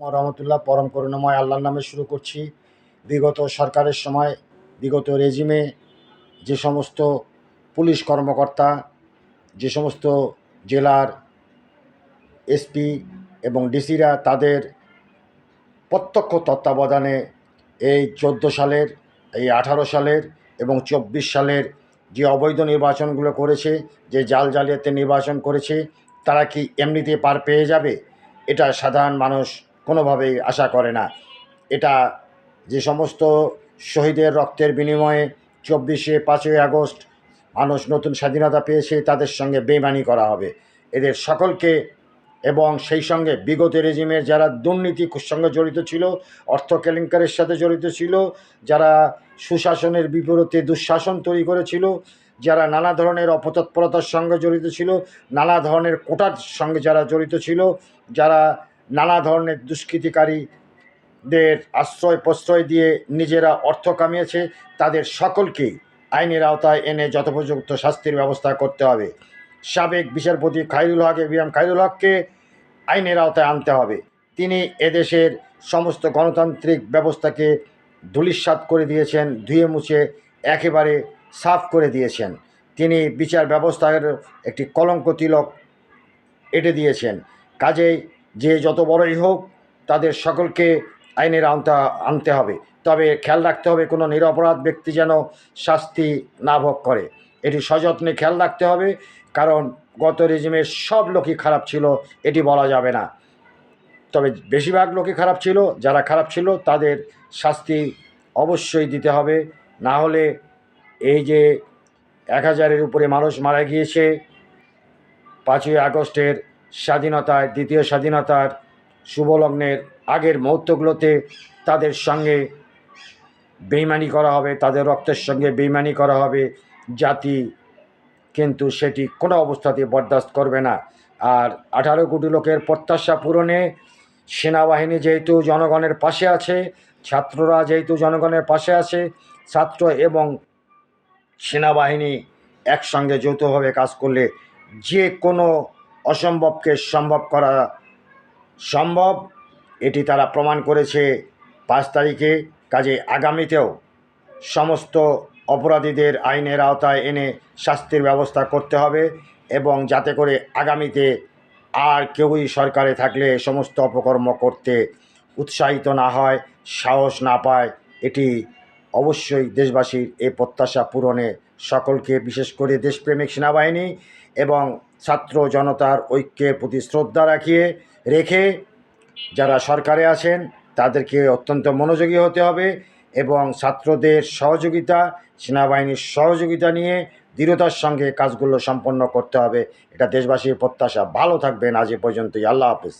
রহমতুল্লাহ, পরম করুণাময় আল্লাহর নামে শুরু করছি। বিগত সরকারের সময়, বিগত রেজিমে যে সমস্ত পুলিশ কর্মকর্তা, যে সমস্ত জেলার এসপি এবং ডিসিরা তাদের প্রত্যক্ষ তত্ত্বাবধানে এই চোদ্দ সালের, এই আঠারো সালের এবং চব্বিশ সালের যে অবৈধ নির্বাচনগুলো করেছে, যে জাল জালিয়াতে নির্বাচন করেছে, তারা কি এমনিতে পার পেয়ে যাবে? এটা সাধারণ মানুষ কোনোভাবেই আশা করে না। এটা যে সমস্ত শহীদের রক্তের বিনিময়ে চব্বিশে পাঁচই আগস্ট মানুষ নতুন স্বাধীনতা পেয়েছে, তাদের সঙ্গে বেমানি করা হবে। এদের সকলকে এবং সেই সঙ্গে বিগত রেজিমের যারা দুর্নীতির সঙ্গে জড়িত ছিল, অর্থ কেলেঙ্কারের সাথে জড়িত ছিল, যারা সুশাসনের বিপরীতে দুঃশাসন তৈরি করেছিল, যারা নানা ধরনের অপতৎপরতার সঙ্গে জড়িত ছিল, নানা ধরনের কোটার সঙ্গে যারা জড়িত ছিল, যারা নানা ধরনের দুষ্কৃতিকারীদের আশ্রয় প্রশ্রয় দিয়ে নিজেরা অর্থ কামিয়েছে, তাদের সকলকেই আইনের আওতায় এনে যথোপযুক্ত শাস্তির ব্যবস্থা করতে হবে। সাবেক বিচারপতি খাইরুল হক এবিএম খাইরুল হককে আইনের আওতায় আনতে হবে। তিনি এদেশের সমস্ত গণতান্ত্রিক ব্যবস্থাকে ধূলিসাৎ করে দিয়েছেন, ধুয়ে মুছে একেবারে সাফ করে দিয়েছেন। তিনি বিচার ব্যবস্থার একটি কলঙ্ক তিলক এঁটে দিয়েছেন। কাজেই যে যত বড়ই হোক তাদের সকলকে আইনের আওতা আনতে হবে। তবে খেয়াল রাখতে হবে কোনো নিরপরাধ ব্যক্তি যেন শাস্তি না ভোগ করে। এটি সযত্নে খেয়াল রাখতে হবে, কারণ গত রেজিমের সব লোকই খারাপ ছিল, এটি বলা যাবে না। তবে বেশিরভাগ লোকই খারাপ ছিল, যারা খারাপ ছিল তাদের শাস্তি অবশ্যই দিতে হবে। না হলে এই যে এক হাজারের উপরে মানুষ মারা গিয়েছে, পাঁচই আগস্টের স্বাধীনতায় দ্বিতীয় স্বাধীনতার শুভলগ্নের আগের মুহূর্তগুলোতে তাদের সঙ্গে বেইমানি করা হবে, তাদের রক্তের সঙ্গে বেইমানি করা হবে। জাতি কিন্তু সেটি কোনো অবস্থাতে বরদাস্ত করবে না। আর আঠারো কোটি লোকের প্রত্যাশা পূরণে সেনাবাহিনী যেহেতু জনগণের পাশে আছে, ছাত্ররা যেহেতু জনগণের পাশে আছে, ছাত্র এবং সেনাবাহিনী একসঙ্গে যৌথভাবে কাজ করলে যে কোনো অসম্ভবকে সম্ভব করা সম্ভব, এটি তারা প্রমাণ করেছে পাঁচ তারিখে। কাজে আগামীতেও সমস্ত অপরাধীদের আইনের আওতায় এনে শাস্তির ব্যবস্থা করতে হবে এবং যাতে করে আগামীতে আর কেউই সরকারে থাকলে সমস্ত অপকর্ম করতে উৎসাহিত না হয়, সাহস না পায়, এটি অবশ্যই দেশবাসীর এই প্রত্যাশা পূরণে সকলকে, বিশেষ করে দেশপ্রেমিক সেনাবাহিনী এবং ছাত্র জনতার ঐক্যের প্রতি শ্রদ্ধা রাখিয়ে রেখে যারা সরকারে আছেন, তাদেরকে অত্যন্ত মনোযোগী হতে হবে এবং ছাত্রদের সহযোগিতা, সেনাবাহিনীর সহযোগিতা নিয়ে দৃঢ়তার সঙ্গে কাজগুলো সম্পন্ন করতে হবে। এটা দেশবাসীর প্রত্যাশা। ভালো থাকবেন। আজ এ পর্যন্তই। আল্লাহ হাফেজ।